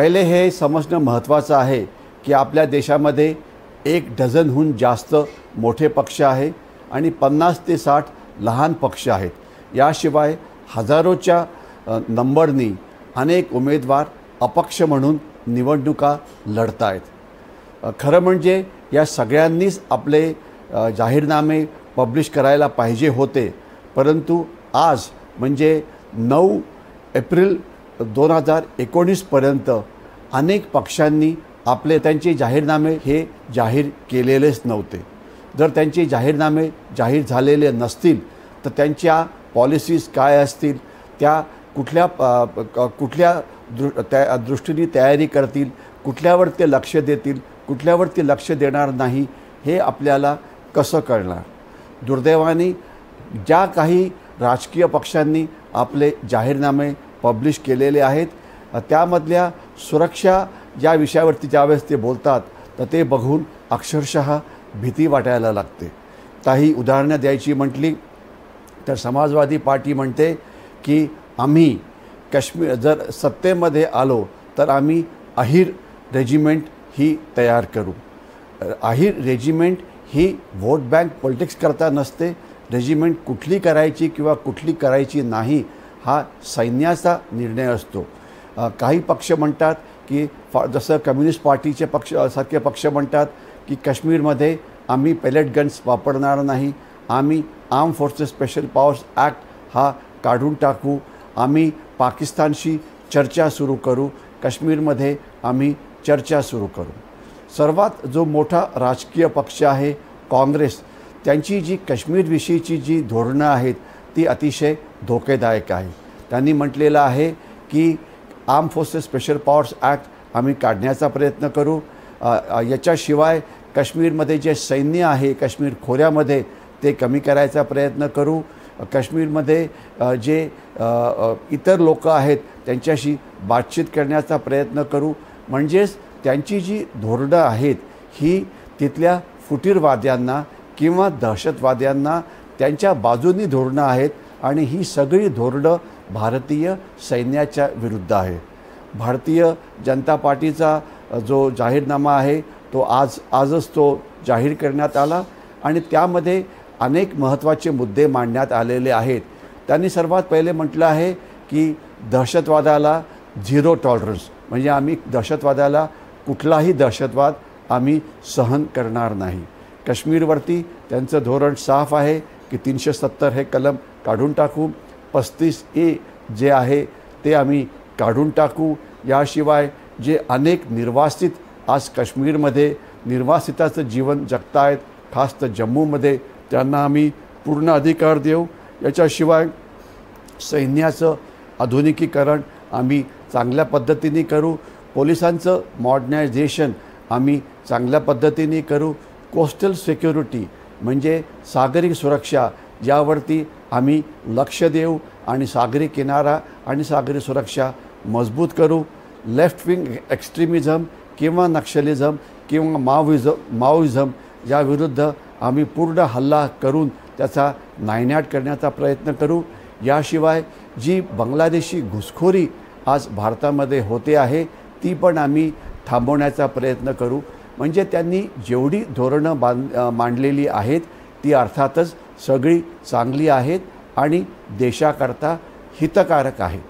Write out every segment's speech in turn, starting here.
पहिले हे समजणं महत्त्वाचं आहे की आपल्या देशामध्ये एक डझनहून जास्त मोठे पक्ष आहे आणि पन्नास ते साठ लहान पक्ष आहेत. याशिवाय हजारोच्या नंबरनी अनेक उमेदवार अपक्ष म्हणून निवडणुका लढत आहेत खरं म्हणजे या सगळ्यांनीच आपले जाहीरनामे पब्लिश करायला पाहिजे होते. परंतु आज म्हणजे नऊ एप्रिल दोन हजार एकोणीसपर्यंत अनेक पक्षांनी आपले त्यांचे जाहीरनामे हे जाहीर केलेलेच नव्हते. जर त्यांचे जाहीरनामे जाहीर झालेले नसतील तर त्यांच्या पॉलिसीज काय असतील? त्या कुठल्या कुठल्या दृ त्या दृष्टीने तयारी करतील? कुठल्यावर ते लक्ष देतील? कुठल्यावर ते लक्ष देणार नाही? हे आपल्याला कसं कळणार? दुर्दैवाने ज्या काही राजकीय पक्षांनी आपले जाहीरनामे पब्लिश केलेले आहेत. त्यामधल्या सुरक्षा या विषयावरती ज्यावेळेस ते बोलतात तर ते बघून अक्षरशः भीती वाटायला लागते. काही उदाहरणं द्यायची म्हटली तर समाजवादी पार्टी म्हणते की आम्ही काश्मीर जर सत्तेमध्ये आलो तर आम्ही अहिर रेजिमेंट ही तयार करू. अहिर रेजिमेंट ही वोट बँक पॉलिटिक्स करता नसते. रेजिमेंट कुठली करायची किंवा कुठली करायची नाही हा सैन्याचा निर्णय असतो. काही पक्ष म्हणतात की फा जसं कम्युनिस्ट पार्टीचे पक्ष सारखे पक्ष म्हणतात की काश्मीरमध्ये आम्ही पेलेट गन्स वापरणार नाही आम्ही arm forces special powers act हा काढून टाकू आम्ही पाकिस्तानशी चर्चा सुरू करू काश्मीरमध्ये आम्ही चर्चा सुरू करू. सर्वात जो मोठा राजकीय पक्ष आहे काँग्रेस त्यांची जी काश्मीरविषयीची जी धोरणं आहेत ती अतिशय धोकेदायक आहे. त्यांनी म्हटलेलं आहे की arm forces special powers act आम्ही काढण्याचा प्रयत्न करू. याच्याशिवाय काश्मीरमध्ये जे सैन्य आहे काश्मीर खोऱ्यामध्ये ते कमी करायचा प्रयत्न करू. काश्मीरमध्ये जे इतर लोक आहेत त्यांच्याशी बातचीत करण्याचा प्रयत्न करू. म्हणजेच त्यांची जी धोरणं आहेत ही तिथल्या फुटीरवाद्यांना किंवा दहशतवाद्यांना त्यांच्या बाजूनी धोरणं आहेत आणि ही सगळी धोरणं भारतीय सैन्याच्या विरुद्ध आहे. भारतीय जनता पार्टीचा जो जाहीरनामा आहे तो आज आजच तो जाहीर करण्यात आला आणि त्यामध्ये अनेक महत्त्वाचे मुद्दे मांडण्यात आलेले आहेत. त्यांनी सर्वात पहिले म्हटलं आहे की दहशतवादाला झिरो टॉलरन्स म्हणजे आम्ही दहशतवादाला कुठलाही दहशतवाद आम्ही सहन करणार नाही. काश्मीरवरती त्यांचं धोरण साफ आहे की तीनशे सत्तर हे कलम काढून टाकू. पस्तीस ए जे आहे ते आम्ही काढून टाकू. याशिवाय जे अनेक निर्वासित आज काश्मीरमध्ये निर्वासिताचं जीवन जगतायत खास तर जम्मूमध्ये त्यांना आम्ही पूर्ण अधिकार देऊ. याच्याशिवाय सैन्याचं आधुनिकीकरण आम्ही चांगल्या पद्धतीने करू. पोलिसांचं मॉडर्नायझेशन आम्ही चांगल्या पद्धतीने करू. कोस्टल सिक्युरिटी म्हणजे सागरी सुरक्षा यावरती आम्ही लक्ष देऊ आणि सागरी किनारा आणि सागरी सुरक्षा मजबूत करू. लेफ्ट विंग एक्स्ट्रीमिझम किंवा नक्षलिझम किंवा माओइझम माओइझम याविरुद्ध आम्ही पूर्ण हल्ला करून त्याचा नायनाट करण्याचा प्रयत्न करू. याशिवाय जी बांगलादेशी घुसखोरी आज भारतामध्ये होते आहे ती पण आम्ही थांबवण्याचा प्रयत्न करू. म्हणजे त्यांनी जेवढी धोरणं बांध मांडलेली आहेत ती अर्थातच सगळी चांगली आहेत आणि देशाकरता हितकारक आहे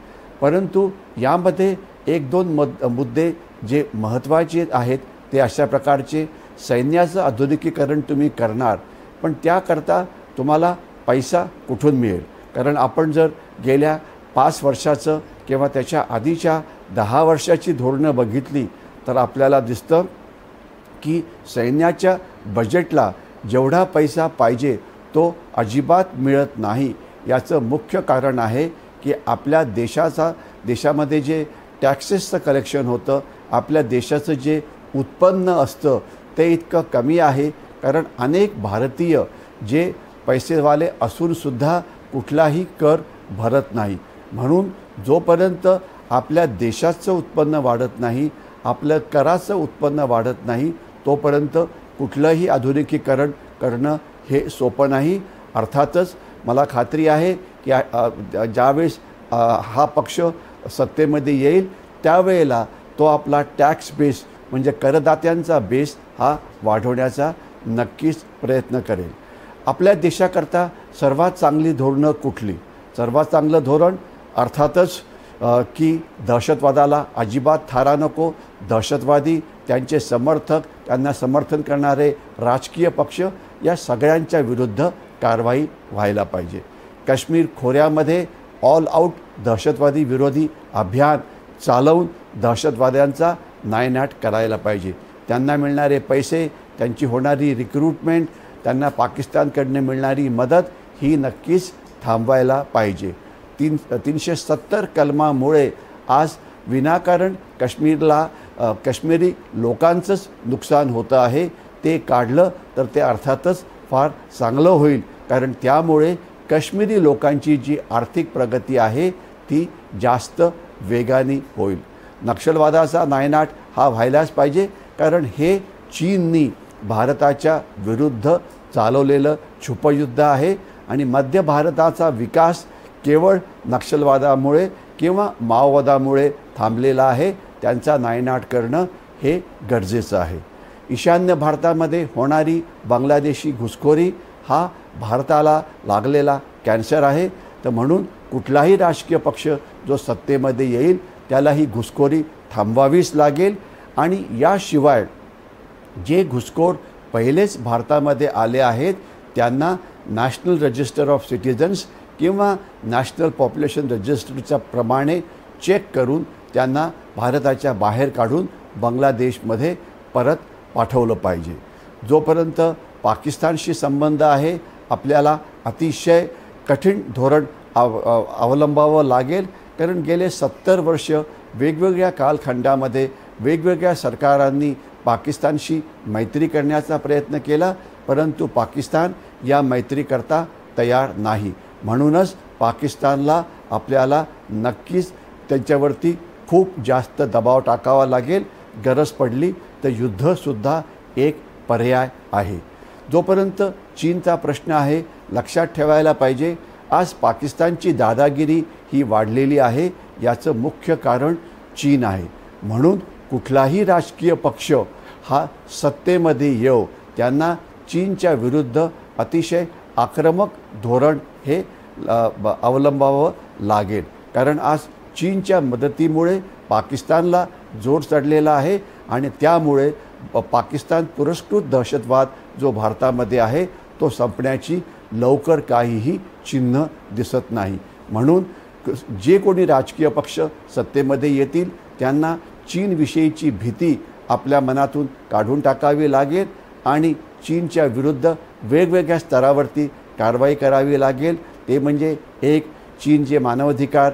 परंतु यामध्ये एक दोन मद मुद्दे जे महत्त्वाचे आहेत ते अशा प्रकारचे सैन्याचं आधुनिकीकरण तुम्ही करणार पण त्याकरता तुम्हाला पैसा कुठून मिळेल? कारण आपण जर गेल्या पाच वर्षाचं किंवा त्याच्या आधीच्या दहा वर्षाची धोरणं बघितली तर आपल्याला दिसतं की सैन्याच्या बजेटला जेवढा पैसा पाहिजे तो अजिबात मिळत नाही. याचं मुख्य कारण आहे की आपल्या देशाचा देशामध्ये जे टॅक्सेसचं कलेक्शन होतं आपल्या देशाचं जे उत्पन्न असतं ते इतकं कमी आहे. कारण अनेक भारतीय जे पैसेवाले असूनसुद्धा कुठलाही कर भरत नाही. म्हणून जोपर्यंत आपल्या देशाचं उत्पन्न वाढत नाही आपलं कराचं उत्पन्न वाढत नाही तोपर्यंत कुठलंही आधुनिकीकरण करणं हे सोपं नाही. अर्थातच मला खात्री आहे की ज्यावेळेस हा पक्ष सत्तेमध्ये येईल त्यावेळेला तो आपला टॅक्स बेस म्हणजे करदात्यांचा बेस हा वाढवण्याचा नक्कीच प्रयत्न करेल. आपल्या देशाकरता सर्वात चांगली धोरणं कुठली? सर्वात चांगलं धोरण अर्थातच की दहशतवादाला अजिबात थारा नको. दहशतवादी त्यांचे समर्थक त्यांना समर्थन करणारे राजकीय पक्ष या सगळ्यांच्या विरुद्ध कारवाई व्हायला पाहिजे. काश्मीर खोऱ्यामध्ये ऑल आऊट दहशतवादी विरोधी अभियान चालवून दहशतवाद्यांचा नायनाट करायला पाहिजे. त्यांना मिळणारे पैसे त्यांची होणारी रिक्रुटमेंट त्यांना पाकिस्तानकडनं मिळणारी मदत ही नक्कीच थांबवायला पाहिजे. तीन तीनशे सत्तर कलमामुळे आज विनाकारण काश्मीरला काश्मीरी लोकांचंच नुकसान होतं आहे ते काढलं तर ते अर्थातच फार चांगलं होईल. कारण त्यामुळे काश्मीरी लोकांची जी आर्थिक प्रगती आहे ती जास्त वेगाने होईल. नक्षलवादाचा नायनाट हा व्हायलाच पाहिजे कारण हे चीननी भारताच्या विरुद्ध चालवलेलं छुपयुद्ध आहे आणि मध्य भारताचा विकास केवळ नक्षलवादामुळे किंवा माओवादामुळे थांबलेला आहे त्यांचा नायनाट करणं हे गरजेचं आहे. ईशान्य भारतामध्ये होणारी बांगलादेशी घुसखोरी हा भारताला लागलेला कॅन्सर आहे. तर म्हणून कुठलाही राजकीय पक्ष जो सत्तेमध्ये येईल त्याला ही घुसखोरी थांबवावीच लागेल. आणि याशिवाय जे घुसखोर पहिलेच भारतामध्ये आले आहेत त्यांना नॅशनल रजिस्टर ऑफ सिटिझन्स किंवा नॅशनल पॉप्युलेशन रजिस्टरच्या प्रमाणे चेक करून त्यांना भारताच्या बाहेर काढून बांगलादेशमध्ये परत पाठवलं पाहिजे. जोपर्यंत पाकिस्तानशी संबंध आहे आपल्याला अतिशय कठीण धोरण अव अवलंबावं लागेल. कारण गेले सत्तर वर्ष वेगवेगळ्या कालखंडामध्ये वेगवेगळ्या सरकारांनी पाकिस्तानशी मैत्री करण्याचा प्रयत्न केला परंतु पाकिस्तान या मैत्रीकरता तयार नाही. म्हणूनच पाकिस्तानला आपल्याला नक्कीच त्यांच्यावरती खूप जास्त दबाव टाकावा लागेल गरज पडली तर युद्धसुद्धा एक पर्याय आहे. जोपर्यंत चीनचा प्रश्न आहे लक्षात ठेवायला पाहिजे आज पाकिस्तानची दादागिरी ही वाढलेली आहे याचं मुख्य कारण चीन आहे. म्हणून कुठलाही राजकीय पक्ष हा सत्तेमध्ये येऊ त्यांना चीनच्या विरुद्ध अतिशय आक्रमक धोरण हे अवलंबावं लागेल. कारण आज चीनच्या मदतीमुळे पाकिस्तानला जोर चढलेला आहे आणि त्यामुळे पाकिस्तान पुरस्कृत दहशतवाद जो भारतामध्ये आहे तो संपण्याची लवकर काहीही चिन्ह दिसत नाही. म्हणून जे कोणी राजकीय पक्ष सत्तेमध्ये येतील त्यांना चीनविषयीची भीती आपल्या मनातून काढून टाकावी लागेल आणि चीनच्या विरुद्ध वेगवेगळ्या स्तरावरती कारवाई करावी लागेल. ते म्हणजे एक चीन जे मानवाधिकार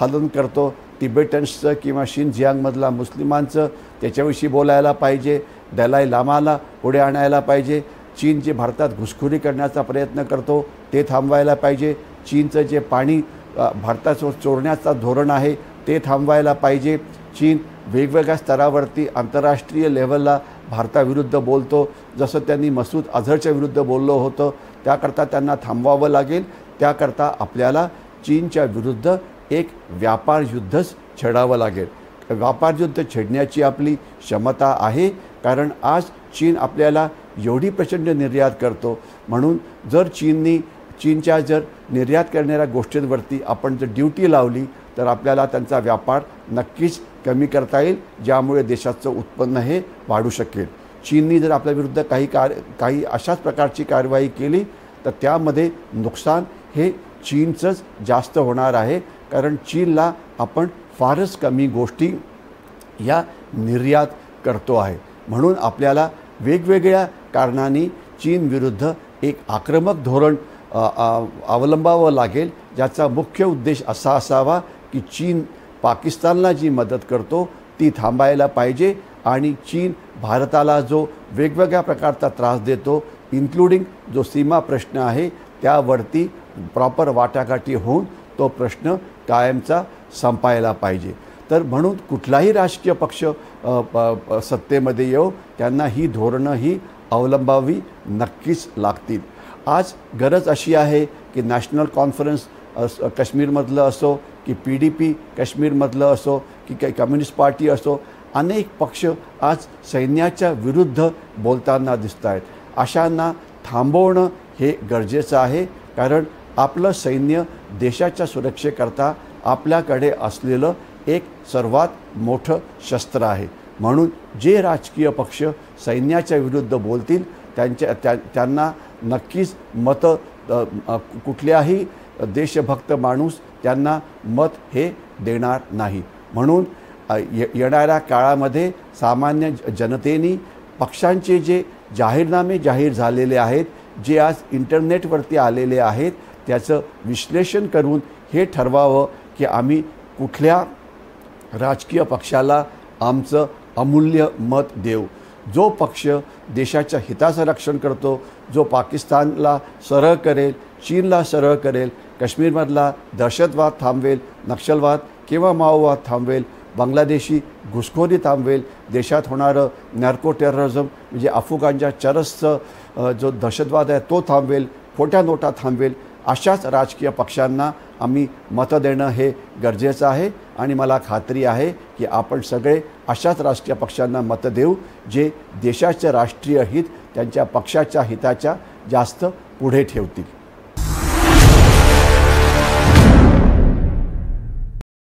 हलन करतो तिबेटन्सचं किंवा शिनझियांगमधला मुस्लिमांचं त्याच्याविषयी बोलायला पाहिजे. दलाई लामाला पुढे आणायला पाहिजे. चीन जे भारतात घुसखोरी करण्याचा प्रयत्न करतो ते थांबवायला पाहिजे. चीनचं जे पाणी भारताचं चोरण्याचा धोरण आहे ते थांबवायला पाहिजे. चीन वेगवेगळ्या स्तरावरती आंतरराष्ट्रीय लेवलला भारताविरुद्ध बोलतो जसं त्यांनी मसूद अझरच्या विरुद्ध बोललं होतं त्याकरता त्यांना थांबवावं लागेल त्याकरता आपल्याला चीनच्या विरुद्ध एक व्यापार युद्धच छेडावं लागेल. व्यापार युद्ध छेडण्याची आपली क्षमता आहे कारण आज चीन आपल्याला एवढी प्रचंड निर्यात करतो. म्हणून जर चीननी चीनच्या जर निर्यात करणाऱ्या गोष्टींवरती आपण जर ड्युटी लावली तर आपल्याला त्यांचा व्यापार नक्कीच कमी करता येईल ज्यामुळे देशाचं उत्पन्न हे वाढू शकेल. चीननी जर आपल्याविरुद्ध काही कार काही अशाच प्रकारची कारवाई केली तर त्यामध्ये नुकसान हे चीनचंच जास्त होणार आहे. कारण चीनला आपण फारच कमी गोष्टी या निर्यात करतो आहे. म्हणून आपल्याला वेगवेगळ्या कारणांनी चीनविरुद्ध एक आक्रमक धोरण अवलंबावं लागेल. ज्याचा मुख्य उद्देश असा असावा की चीन पाकिस्तानला जी मदत करतो ती थांबायला पाहिजे आणि चीन भारताला जो वेगवेगळ्या प्रकारचा त्रास देतो इन्क्लुडिंग जो सीमा प्रश्न आहे त्यावरती प्रॉपर वाटाघाटी होऊन तो प्रश्न कायमचा संपायला पाहिजे. तर म्हणून कुठलाही राजकीय पक्ष सत्तेमध्ये येऊ त्यांना ही धोरणं ही अवलंबावी नक्कीच लागतील. आज गरज अशी आहे की नॅशनल कॉन्फरन्स काश्मीरमधलं असो की पी डी पी काश्मीरमधलं असो की काही कम्युनिस्ट पार्टी असो अनेक पक्ष आज सैन्याच्या विरुद्ध बोलताना दिसत आहेत अशांना थांबवणं हे गरजेचं आहे कारण आपलं सैन्य देशाच्या सुरक्षेकरता आपल्याकडे असलेलं एक सर्वात मोठं शस्त्र आहे. म्हणून जे राजकीय पक्ष सैन्याच्या विरुद्ध बोलतील त्यांच्या त्या त्यांना नक्कीच मतं कुठल्याही देशभक्त माणूस त्यांना मत हे देणार नाही. म्हणून ये येणाऱ्या काळामध्ये सामान्य जनतेनी पक्षांचे जे जाहीरनामे जाहीर झालेले आहेत जे आज इंटरनेटवरती आलेले आहेत त्याचं विश्लेषण करून हे ठरवावं की आम्ही कुठल्या राजकीय पक्षाला आमचं अमूल्य मत देऊ. जो पक्ष देशाच्या हिताचं रक्षण करतो जो पाकिस्तानला सरळ करेल चीनला सरळ करेल काश्मीरमधला दहशतवाद थांबवेल नक्षलवाद किंवा माओवाद थांबवेल बांगलादेशी घुसखोरी थांबवेल देशात होणारं नॅर्को टेररिझम म्हणजे अफगाणच्या चरसचं जो दहशतवाद आहे तो थांबवेल खोट्या नोटा थांबवेल अशाच राजकीय पक्षांना आम्ही मतं देणं हे गरजेचं आहे आणि मला खात्री आहे की आपण सगळे अशाच राजकीय पक्षांना मतं देऊ जे देशाचं राष्ट्रीय हित त्यांच्या पक्षाच्या हिताच्या जास्त पुढे ठेवतील.